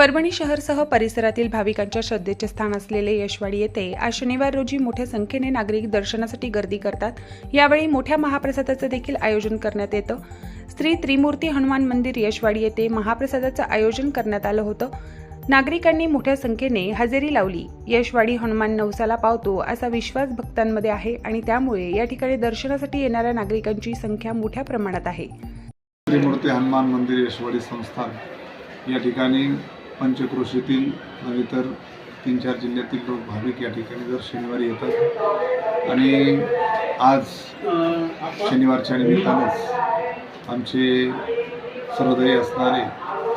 परभणी शहरसह परिसरातील भाविकांच्या श्रद्धेचे स्थान असलेले यशवाडी येथे आज शनिवार रोजी मोठ्या संख्येने नागरिक दर्शनासाठी गर्दी करतात. यावेळी मोठ्या महाप्रसादाचं देखील आयोजन करण्यात येतं. श्री त्रिमूर्ती हनुमान मंदिर यशवाडी येथे महाप्रसादाचं आयोजन करण्यात आलं होतं. नागरिकांनी मोठ्या संख्येने हजेरी लावली. यशवाडी हनुमान नवसाला पावतो असा विश्वास भक्तांमध्ये आहे आणि त्यामुळे या ठिकाणी दर्शनासाठी येणाऱ्या नागरिकांची संख्या मोठ्या प्रमाणात आहे. त्रिमूर्ती हनुमान मंदिर यशवाडी संस्थान या ठिकाणी पंचक्रोशीतील नव्हे तर तीन चार जिल्ह्यातील लोक भाविक या ठिकाणी दर शनिवारी येतात. आणि आज शनिवारच्या निमित्तानंच आमचे सर्वदयी असणारे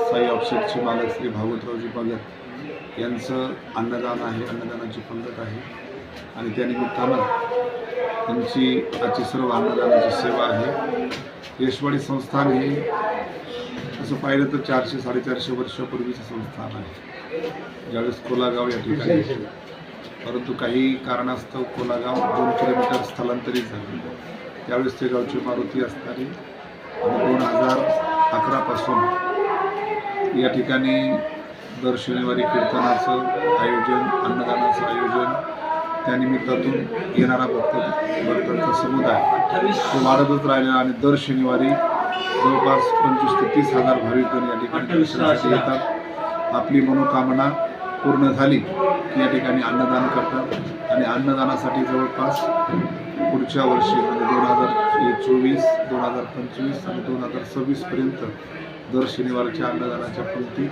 साई ऑफसेटचे मालक श्री भागवतरावजी भगत यांचं अन्नदान आहे अन्नदानाची पंगत आहे. आणि त्या निमित्तानं त्यांची आजची सर्व अन्नदानाची सेवा आहे. यशवाडी संस्थान हे असं पाहिलं तर चारशे साडेचारशे वर्षापूर्वीचं संस्थान आहे. ज्यावेळेस कोलागाव या ठिकाणी परंतु काही कारणास्तव कोलागाव दोन किलोमीटर स्थलांतरित झाले. त्यावेळेस ते गावचे मारुती असणारी आणि दोन हजार अकरापासून या ठिकाणी दर शनिवारी कीर्तनाचं आयोजन अन्नदानाचं आयोजन त्या निमित्तातून येणारा भक्त भक्तांचा समुदाय तो वाढतच राहिला आणि दर शनिवारी जवळपास पंचवीस ते तीस हजार भाविकगण या ठिकाणी दर्शनासाठी येतात. आपली मनोकामना पूर्ण झाली की या ठिकाणी अन्नदान करतात. आणि अन्नदानासाठी जवळपास पुढच्या वर्षी म्हणजे दोन हजार चोवीस दोन हजार पंचवीस आणि दोन हजार सव्वीसपर्यंत दर शनिवारच्या अन्नदानाच्या पंक्ती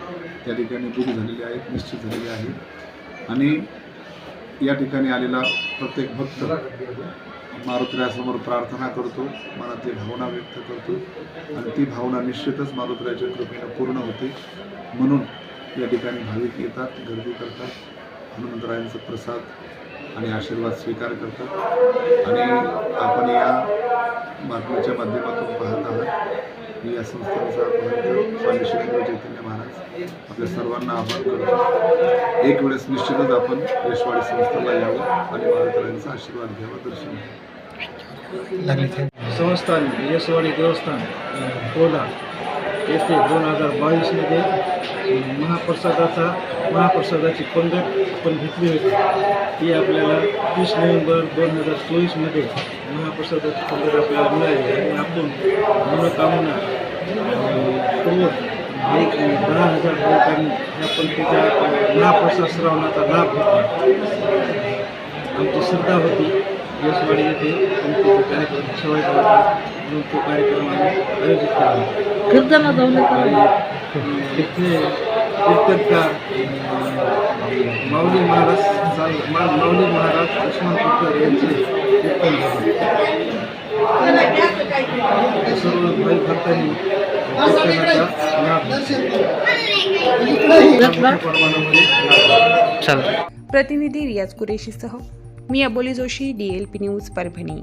त्या ठिकाणी बुक झालेल्या आहेत निश्चित झालेल्या आहेत. आणि या ठिकाणी आलेला प्रत्येक भक्त मारुत्र्यासमोर प्रार्थना करतो मनातली भावना व्यक्त करतो आणि ती भावना निश्चितच मारुत्र्याच्या कृपेनं पूर्ण होते. म्हणून या ठिकाणी भाविक येतात गर्दी करतात हनुमंतरायांचा प्रसाद आणि आशीर्वाद स्वीकार करतात. आणि आपण या बातमीच्या माध्यमातून पाहत आहात. मी या संस्थेचा स्वामी श्रींद्र चैतन्य महाराज आपल्या सर्वांना आभार करतो. एक वेळेस निश्चितच आपण यशवाडी संस्थेला यावं आणि मारुतीरायांचा आशीर्वाद घ्यावा. दर्शन घ्यावं संस्थान यशवाडी देवस्थान कोला येथे दोन हजार बावीसमध्ये महाप्रसादाचा महाप्रसादाची पंगत आपण घेतली होती. ती आपल्याला तीस नोव्हेंबर दोन हजार चोवीसमध्ये महाप्रसादाची पंगत आपल्याला मिळाली आणि आपण मनोकामना अं, एक दहा हजार लोकांनी या पंक्तीच्या महाप्रसाद श्रावणाचा लाभ घेतला. आमची श्रद्धा होती. यशवाडी येथे पंक्तीचा कार्यक्रम ठेवायचा होता. म्हणून तो कार्यक्रम आम्ही आयोजित केला. कीर्तन आणि तिथे कीर्तनकार माऊली महाराज माऊली महाराज उस्मान कुकर यांचे कीर्तन झाले सर्व भाई भक्तांनी. प्रतिनिधी रियाज कुरेशीसह मी अबोली जोशी डीएलपी न्यूज परभणी